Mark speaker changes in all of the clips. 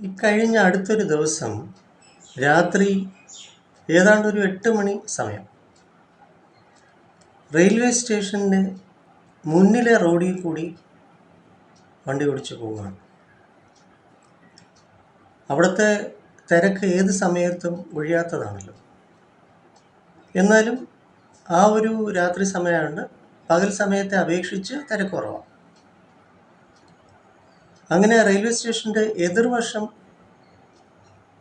Speaker 1: ഇക്കഴിഞ്ഞ അടുത്തൊരു ദിവസം രാത്രി ഏതാണ്ട് ഒരു എട്ട് മണി സമയം റെയിൽവേ സ്റ്റേഷന്റെ മുന്നിലെ റോഡിൽ കൂടി വണ്ടി ഓടിച്ചു പോവുകയാണ്. അവിടുത്തെ തിരക്ക് ഏത് സമയത്തും ഒഴിയാത്തതാണല്ലോ. എന്നാലും ആ ഒരു രാത്രി സമയമാണ് പകൽ സമയത്തെ അപേക്ഷിച്ച് തിരക്ക് കുറവാണ് അങ്ങനെ റെയിൽവേ സ്റ്റേഷന്റെ എതിർവശം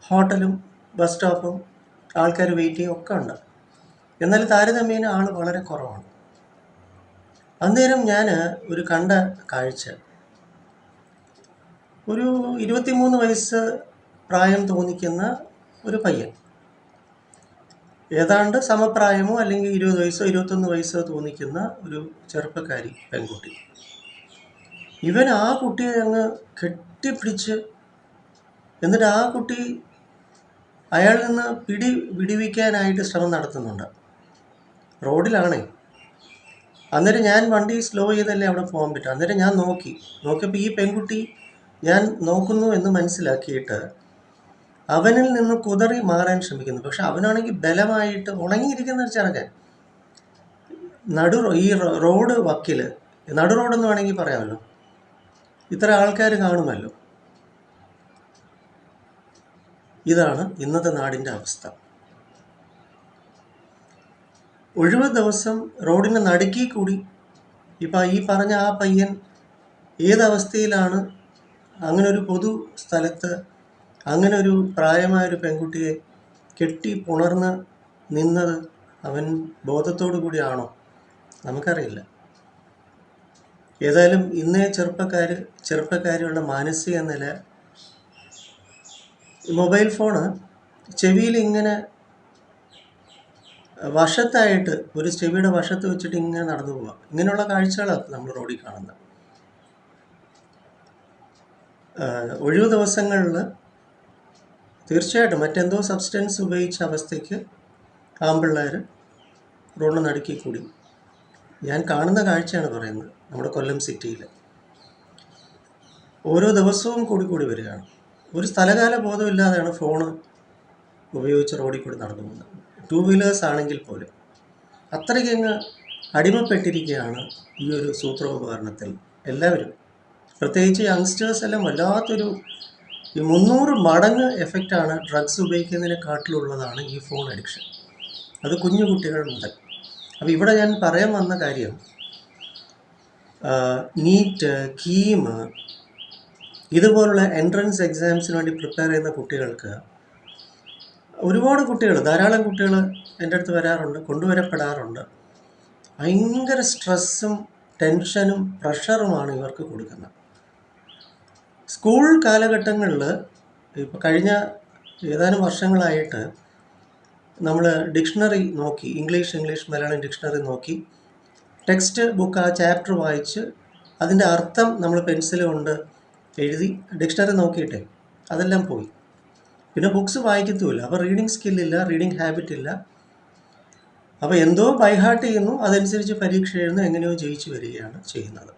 Speaker 1: ഹോട്ടലും ബസ് സ്റ്റോപ്പും ആൾക്കാർ വെയിറ്റ് ചെയ്യും ഒക്കെ ഉണ്ട്. എന്നാൽ താരതമ്യേന ആൾ വളരെ കുറവാണ്. അന്നേരം ഞാൻ ഒരു കണ്ട കാഴ്ച. ഒരു ഇരുപത്തിമൂന്ന് വയസ്സ് പ്രായം തോന്നിക്കുന്ന ഒരു പയ്യൻ. ഏതാണ്ട് സമപ്രായമോ അല്ലെങ്കിൽ ഇരുപത് വയസ്സോ ഇരുപത്തൊന്ന് വയസ്സോ തോന്നിക്കുന്ന ഒരു ചെറുപ്പക്കാരി പെൺകുട്ടി. ഇവൻ ആ കുട്ടിയെ അങ്ങ് കെട്ടിപ്പിടിച്ച് എന്നിട്ട് ആ കുട്ടി അയാളിൽ നിന്ന് പിടി വിടിവിക്കാനായിട്ട് ശ്രമം നടത്തുന്നുണ്ട്. റോഡിലാണേ. അന്നേരം ഞാൻ വണ്ടി സ്ലോ ചെയ്തല്ലേ അവിടെ പോകാൻ പറ്റും. അന്നേരം ഞാൻ നോക്കി. നോക്കിയപ്പോൾ ഈ പെൺകുട്ടി ഞാൻ നോക്കുന്നു എന്ന് മനസ്സിലാക്കിയിട്ട് അവനിൽ നിന്ന് കുതറി മാറാൻ ശ്രമിക്കുന്നു. പക്ഷെ അവനാണെങ്കിൽ ബലമായിട്ട് ഉണങ്ങിയിരിക്കുന്ന ഒരു ചെറുക്കൻ. നടു ഈ റോഡ് വക്കിൽ നടു റോഡെന്ന് വേണമെങ്കിൽ പറയാമല്ലോ. ഇത്ര ആൾക്കാർ കാണുമല്ലോ. ഇതാണ് ഇന്നത്തെ നാടിന്റെ അവസ്ഥ. ഒഴിവ് ദിവസം റോഡിന്റെ നടുക്കി കൂടി. ഇപ്പം ഈ പറഞ്ഞ ആ പയ്യൻ ഏതവസ്ഥയിലാണ്? അങ്ങനെ ഒരു പൊതു സ്ഥലത്ത് അങ്ങനെ ഒരു പ്രായമായൊരു പെൺകുട്ടിയെ കെട്ടി പുണർന്ന് നിന്നത് അവൻ ബോധത്തോടു കൂടിയാണോ? നമുക്കറിയില്ല. ഏതായാലും ഇന്നേ ചെറുപ്പക്കാർ ചെറുപ്പക്കാരുടെ മാനസിക നില മൊബൈൽ ഫോണ് ചെവിയിൽ ഇങ്ങനെ വശത്തായിട്ട് ഒരു ചെവിയുടെ വശത്ത് വെച്ചിട്ട് ഇങ്ങനെ നടന്നു പോവാം. ഇങ്ങനെയുള്ള കാഴ്ചകളാണ് നമ്മൾ റോഡിൽ കാണുന്നത്. ഒഴിവ് ദിവസങ്ങളിൽ തീർച്ചയായിട്ടും മറ്റെന്തോ സബ്സ്റ്റൻസ് ഉപയോഗിച്ച അവസ്ഥയ്ക്ക് ആമ്പിള്ളേർ റോഡിൽ നടുക്കി കൂടി. ഞാൻ കാണുന്ന കാഴ്ചയാണ് പറയുന്നത് നമ്മുടെ കൊല്ലം സിറ്റിയിൽ ഓരോ ദിവസവും കൂടി കൂടി വരികയാണ്. ഒരു സ്ഥലകാല ബോധമില്ലാതെയാണ് ഫോൺ ഉപയോഗിച്ച് റോഡിൽ കൂടി നടന്നു പോകുന്നത്. ടൂ വീലേഴ്സ് ആണെങ്കിൽ പോലും. അത്രയ്ക്കങ്ങ് അടിമപ്പെട്ടിരിക്കുകയാണ് ഈ ഒരു സൂത്രോപകരണത്തിൽ എല്ലാവരും. പ്രത്യേകിച്ച് യങ്സ്റ്റേഴ്സ് എല്ലാം വല്ലാത്തൊരു ഈ മുന്നൂറ് മടങ്ങ് എഫക്റ്റാണ് ഡ്രഗ്സ് ഉപയോഗിക്കുന്നതിനെക്കാട്ടിലുള്ളതാണ് ഈ ഫോൺ അഡിക്ഷൻ അത് കുഞ്ഞു കുട്ടികൾ മുതൽ. അപ്പോൾ ഇവിടെ ഞാൻ പറയാൻ വന്ന കാര്യം നീറ്റ് കീമ് ഇതുപോലുള്ള എൻട്രൻസ് എക്സാംസിന് വേണ്ടി പ്രിപ്പയർ ചെയ്യുന്ന കുട്ടികൾക്ക് ഒരുപാട് കുട്ടികൾ ധാരാളം കുട്ടികൾ എന്റെ അടുത്ത് വരാറുണ്ട് കൊണ്ടുവരപ്പെടാറുണ്ട്. ഭയങ്കര സ്ട്രെസ്സും ടെൻഷനും പ്രഷറുമാണ് ഇവർക്ക് കൊടുക്കുന്നത്. സ്കൂൾ കാലഘട്ടങ്ങളിൽ ഇപ്പോൾ കഴിഞ്ഞ ഏതാനും വർഷങ്ങളായിട്ട് നമ്മൾ ഡിക്ഷണറി നോക്കി ഇംഗ്ലീഷ് ഇംഗ്ലീഷ് മലയാളം ഡിക്ഷണറി നോക്കി ടെക്സ്റ്റ് ബുക്ക് ആ ചാപ്റ്റർ വായിച്ച് അതിന്റെ അർത്ഥം നമ്മൾ പെൻസിൽ കൊണ്ട് എഴുതി ഡിക്ഷണറി നോക്കിയിട്ടെ അതെല്ലാം പോയി. പിന്നെ ബുക്സ് വായിക്കത്തുമില്ല. അപ്പോൾ റീഡിങ് സ്കില്ലില്ല റീഡിങ് ഹാബിറ്റ് ഇല്ല. അപ്പോൾ എന്തോ ബൈഹാർട്ട് ചെയ്യുന്നു അതനുസരിച്ച് പരീക്ഷ എഴുതുന്നു എങ്ങനെയോ ജയിച്ചു വരികയാണ് ചെയ്യുന്നത്.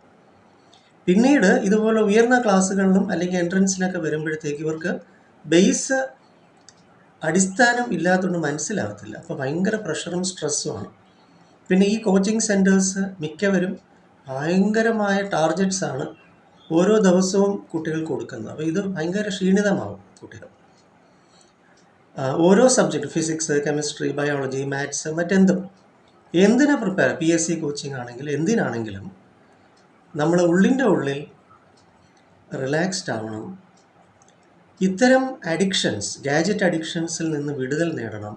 Speaker 1: പിന്നീട് ഇതുപോലെ ഉയർന്ന ക്ലാസ്സുകളിലും അല്ലെങ്കിൽ എൻട്രൻസിലൊക്കെ വരുമ്പോഴത്തേക്ക് ഇവർക്ക് ബേസ് അടിസ്ഥാനം ഇല്ലാത്തതുകൊണ്ട് മനസ്സിലാകത്തില്ല അപ്പോൾ ഭയങ്കര പ്രഷറും സ്ട്രെസ്സുമാണ് പിന്നെ ഈ കോച്ചിങ് സെന്റേഴ്സ് മിക്കവരും ഭയങ്കരമായ ടാർഗറ്റ്സ് ആണ് ഓരോ ദിവസവും കുട്ടികൾ കൊടുക്കുന്നത്. അപ്പോൾ ഇത് ഭയങ്കര ക്ഷീണിതമാവും കുട്ടികൾ. ഓരോ subject physics chemistry biology maths മറ്റെന്തും. എന്തിനെ prepare P S C coaching ആണെങ്കിൽ എന്തിനാണെങ്കിലും നമ്മൾ ഉള്ളിന്റെ ഉള്ളിൽ റിലാക്സ്ഡ് ആവണം. ഇത്തരം അഡിക്ഷൻസ് ഗാജറ്റ് അഡിക്ഷൻസിൽ നിന്ന് വിടുതൽ നേടണം.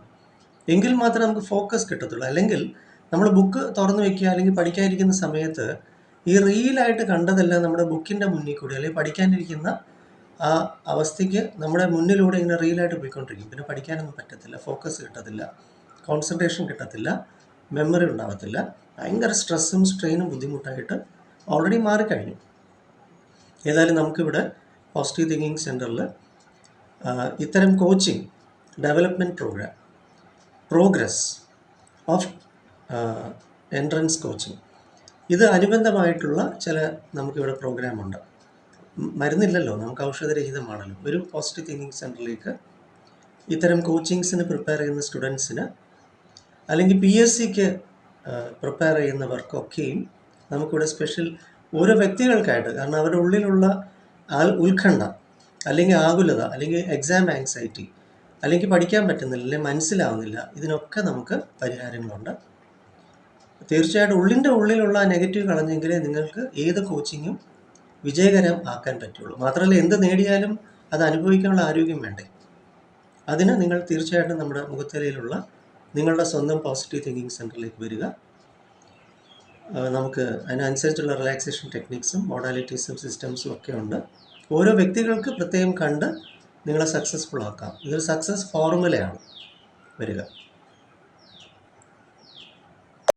Speaker 1: എങ്കിൽ മാത്രമേ നമുക്ക് ഫോക്കസ് കിട്ടത്തുള്ളൂ. അല്ലെങ്കിൽ നമ്മൾ ബുക്ക് തുറന്നു വെക്കുക അല്ലെങ്കിൽ പഠിക്കാനിരിക്കുന്ന സമയത്ത് ഈ റീലായിട്ട് കണ്ടതെല്ലാം നമ്മുടെ ബുക്കിന്റെ മുന്നിൽ കൂടി അല്ലെങ്കിൽ പഠിക്കാനിരിക്കുന്ന ആ അവസ്ഥയ്ക്ക് നമ്മുടെ മുന്നിലൂടെ ഇങ്ങനെ റീലായിട്ട് പോയിക്കൊണ്ടിരിക്കും. പിന്നെ പഠിക്കാനൊന്നും പറ്റത്തില്ല ഫോക്കസ് കിട്ടത്തില്ല കോൺസെൻട്രേഷൻ കിട്ടത്തില്ല മെമ്മറി ഉണ്ടാകത്തില്ല ഭയങ്കര സ്ട്രെസ്സും സ്ട്രെയിനും ബുദ്ധിമുട്ടായിട്ട് ഓൾറെഡി മാറിക്കഴിഞ്ഞു. ഏതായാലും നമുക്കിവിടെ പോസിറ്റീവ് തിങ്കിങ് സെന്ററിൽ ഇത്തരം coaching development programme progress of entrance coaching ഇത് അനുബന്ധമായിട്ടുള്ള ചില നമുക്കിവിടെ പ്രോഗ്രാമുണ്ട് മരുന്നില്ലല്ലോ നമുക്ക് ഔഷധരഹിതമാണല്ലോ. ഒരു പോസിറ്റീവ് തിങ്കിങ് സെന്ററിലേക്ക് ഇത്തരം കോച്ചിങ്സിന് പ്രിപ്പയർ ചെയ്യുന്ന സ്റ്റുഡൻസിന് അല്ലെങ്കിൽ പി എസ് സിക്ക് പ്രിപ്പയർ ചെയ്യുന്നവർക്കൊക്കെയും നമുക്കിവിടെ സ്പെഷ്യൽ ഓരോ വ്യക്തികൾക്കായിട്ട് കാരണം അവരുടെ ഉള്ളിലുള്ള ആൽ ഉത്കണ്ഠ അല്ലെങ്കിൽ ആകുലത അല്ലെങ്കിൽ എക്സാം ആങ്സൈറ്റി അല്ലെങ്കിൽ പഠിക്കാൻ പറ്റുന്നില്ല അല്ലെങ്കിൽ മനസ്സിലാവുന്നില്ല ഇതിനൊക്കെ നമുക്ക് പരിഹാരങ്ങളുണ്ട്. തീർച്ചയായിട്ടും ഉള്ളിന്റെ ഉള്ളിലുള്ള നെഗറ്റീവ് കളഞ്ഞെങ്കിലേ നിങ്ങൾക്ക് ഏത് കോച്ചിങ്ങും വിജയകരം ആക്കാൻ പറ്റുള്ളൂ. മാത്രമല്ല എന്ത് നേടിയാലും അത് അനുഭവിക്കാനുള്ള ആരോഗ്യം വേണ്ടേ? അതിന് നിങ്ങൾ തീർച്ചയായിട്ടും നമ്മുടെ മുഖത്തലയിലുള്ള നിങ്ങളുടെ സ്വന്തം പോസിറ്റീവ് തിങ്കിങ് സെന്ററിലേക്ക് വരിക. നമുക്ക് അതിനനുസരിച്ചുള്ള റിലാക്സേഷൻ ടെക്നിക്സും മോഡാലിറ്റീസും സിസ്റ്റംസും ഒക്കെ ഉണ്ട്. ഓരോ വ്യക്തികൾക്ക് പ്രത്യേകം കണ്ട് നിങ്ങളെ സക്സസ്ഫുൾ ആക്കാം. ഇതൊരു സക്സസ് ഫോർമുലയാണ് വരിക.